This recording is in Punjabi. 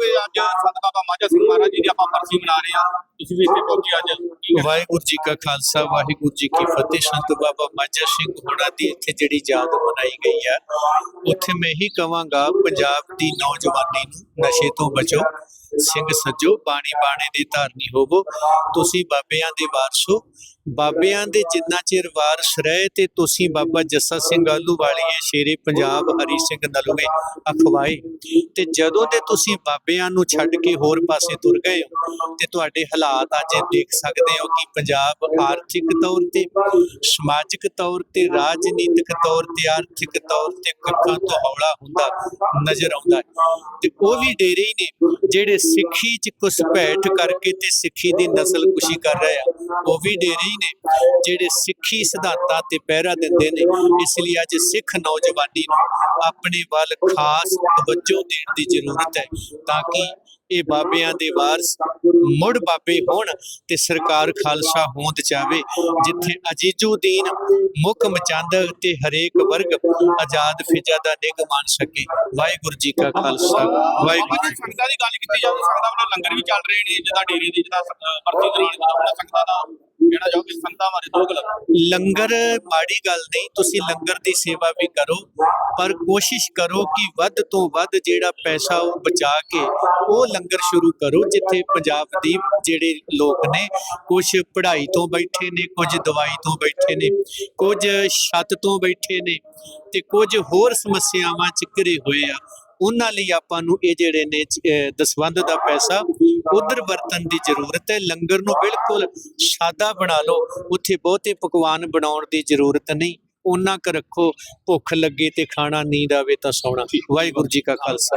ਚਾਹੋਗੇ ਅੱਜ ਸੰਤ ਬਾਬਾ ਮਾਝਾ ਸਿੰਘ ਮਹਾਰਾਜ ਜੀ ਦੀ ਆਪਾਂ ਬਰਸੀ ਮਨਾ ਰਹੇ ਹਾਂ? ਤੁਸੀਂ ਵੀ ਇੱਥੇ ਪਹੁੰਚੇ ਅੱਜ। ਵਾਹਿਗੁਰੂ ਜੀ ਕਾ ਖਾਲਸਾ, ਵਾਹਿਗੁਰੂ ਜੀ ਕੀ ਫਤਿਹ। ਸੰਤ ਬਾਬਾ ਮਾਝਾ ਸਿੰਘ ਹੋਣਾ ਦੀ ਇੱਥੇ ਜਿਹੜੀ ਯਾਦ ਮਨਾਈ ਗਈ ਆ ਉੱਥੇ ਮੈਂ ਹੀ ਕਵਾਂਗਾ ਪੰਜਾਬ ਦੀ ਨੌਜਵਾਨੀ ਨੂੰ ਨਸ਼ੇ ਤੋਂ ਬਚੋ ਸਿੰਘ ਸੱਜੋ ਬਾਣੀ ਬਾਣੇ ਦੇ ਧਾਰਨੀ ਹੋਵੋ। ਤੁਸੀਂ ਬਾਬਿਆਂ ਦੇ ਵਾਰਸ਼ੋ ਬਾਬਿਆਂ ਦੇ ਜਿੰਨਾ ਚਿਰ ਵਾਰਸ ਰਹੇ ਤੇ ਤੁਸੀਂ ਬਾਬਾ ਜੱਸਾ ਸਿੰਘ ਆਲੂ ਵਾਲੀਏ, ਸ਼ੇਰੇ ਪੰਜਾਬ ਹਰੀ ਸਿੰਘ ਨਲੂਏ ਅਖਵਾਏ। ਤੇ ਜਦੋਂ ਦੇ ਤੁਸੀਂ ਬਾਬਿਆਂ ਨੂੰ ਛੱਡ ਕੇ ਹੋਰ ਪਾਸੇ ਤੁਰ ਗਏ ਹੋ, ਤੇ ਤੁਹਾਡੇ ਹਾਲਾਤ ਅੱਜ ਦੇਖ ਸਕਦੇ ਹੋ ਕਿ ਪੰਜਾਬ ਆਰਥਿਕ ਤੌਰ ਤੇ, ਸਮਾਜਿਕ ਤੌਰ ਤੇ, ਰਾਜਨੀਤਿਕ ਤੌਰ ਤੇ, ਆਰਥਿਕ ਤੌਰ ਤੇ ਕੱਖਾਂ ਤੋਂ ਹੌਲਾ ਹੁੰਦਾ ਨਜ਼ਰ ਆਉਂਦਾ ਹੈ। ਤੇ ਉਹ ਵੀ ਡੇਰੇ ਹੀ ਨੇ ਜਿਹੜੇ ਸਿੱਖੀ ਚ ਘੁਸਪੈਠ ਕਰਕੇ ਤੇ ਸਿੱਖੀ ਦੀ ਨਸਲ ਕੁਸ਼ੀ ਕਰ ਰਹੇ ਆ। ਉਹ ਵੀ ਡੇਰੇ ਹੀ ਨੇ, ਜਿਹੜੇ ਸਿੱਖੀ ਸਿਧਾਂਤਾਂ ਤੇ ਪਹਿਰਾ ਦਿੰਦੇ ਨੇ, ਇਸ ਲਈ ਅੱਜ ਸਿੱਖ ਨੌਜਵਾਨੀ ਨੂੰ ਆਪਣੇ ਵੱਲ ਖਾਸ ਤਵੱਜੋ ਦੇਣ ਦੀ ਜ਼ਰੂਰਤ ਹੈ ਤਾਂ ਕਿ ਇਹ ਬਾਬਿਆਂ ਦੇ ਵਾਰਸ ਮੁੜ ਬਾਬੇ ਹੋਣ ਤੇ ਸਰਕਾਰ ਖਾਲਸਾ ਹੋਂਦ ਚਾਵੇ ਜਿੱਥੇ ਅਜੀਜ਼ੁਦੀਨ, ਮੁੱਖ ਮਚੰਦ ਤੇ ਹਰੇਕ ਵਰਗ ਆਜ਼ਾਦ ਫਿਜ਼ਾ ਦਾ ਨਿਗ ਮੰਨ ਸਕੇ। ਵਾਹਿਗੁਰੂ ਜੀ ਕਾ ਖਾਲਸਾ, ਵਾਹਿਗੁਰੂ ਅੱਜ ਸੰਗਤਾਂ ਦੀ ਗੱਲ ਕੀਤੀ ਜਾਵੇ, ਸੰਗਤਾਂ ਵੱਲੋਂ ਲੰਗਰ ਵੀ ਚੱਲ ਰਹੇ ਨੇ, ਜਿੱਦਾਂ ਡੇਰੇ ਦੀ, ਜਿੱਦਾਂ ਸ- ਦੌਰਾਨ ਜਿੱਦਾਂ ਸੰਗਤਾਂ ਦਾ ਕਹਿਣਾ ਚਾਹੋਗੇ ਸੰਗਤਾਂ ਬਾਰੇ ਦੋ ਗੱਲ। ਲੰਗਰ ਮਾੜੀ ਗੱਲ ਨਹੀਂ, ਤੁਸੀਂ ਲੰਗਰ ਦੀ ਸੇਵਾ ਵੀ ਕਰੋ, ਪਰ ਕੋਸ਼ਿਸ਼ ਕਰੋ ਕਿ ਵੱਧ ਤੋਂ ਵੱਧ ਜਿਹੜਾ ਪੈਸਾ ਉਹ ਬਚਾ ਕੇ ਉਹ ਲੰਗਰ ਸ਼ੁਰੂ ਕਰੋ, ਜਿੱਥੇ ਪੰਜਾਬ ਦੀ ਜਿਹੜੇ ਲੋਕ ਨੇ ਕੁਝ ਪੜ੍ਹਾਈ ਤੋਂ ਬੈਠੇ ਨੇ ਕੁਝ ਦਵਾਈ ਤੋਂ ਬੈਠੇ ਨੇ ਕੁਝ ਛੱਤ ਤੋਂ ਬੈਠੇ ਨੇ ਤੇ ਕੁਝ ਹੋਰ ਸਮੱਸਿਆਵਾਂ ਚ ਘਿਰੇ ਹੋਏ ਆ। ਉਹਨਾਂ ਲਈ ਆਪਾਂ ਨੂੰ ਇਹ ਜਿਹੜੇ ਨੇ ਦਸਵੰਧ ਦਾ ਪੈਸਾ ਉਧਰ ਵਰਤਣ ਦੀ ਜ਼ਰੂਰਤ ਹੈ ਲੰਗਰ ਨੂੰ ਬਿਲਕੁਲ ਸਾਦਾ ਬਣਾ ਲਓ ਉੱਥੇ ਬਹੁਤੇ ਪਕਵਾਨ ਬਣਾਉਣ ਦੀ ਜ਼ਰੂਰਤ ਨਹੀਂ ਉਹਨਾਂ ਕ ਰੱਖੋ ਭੁੱਖ ਲੱਗੇ ਤੇ ਖਾਣਾ ਨੀਂਦ ਆਵੇ ਤਾਂ ਸੌਣਾ। ਵਾਹਿਗੁਰੂ ਜੀ ਕਾ ਖਾਲਸਾ।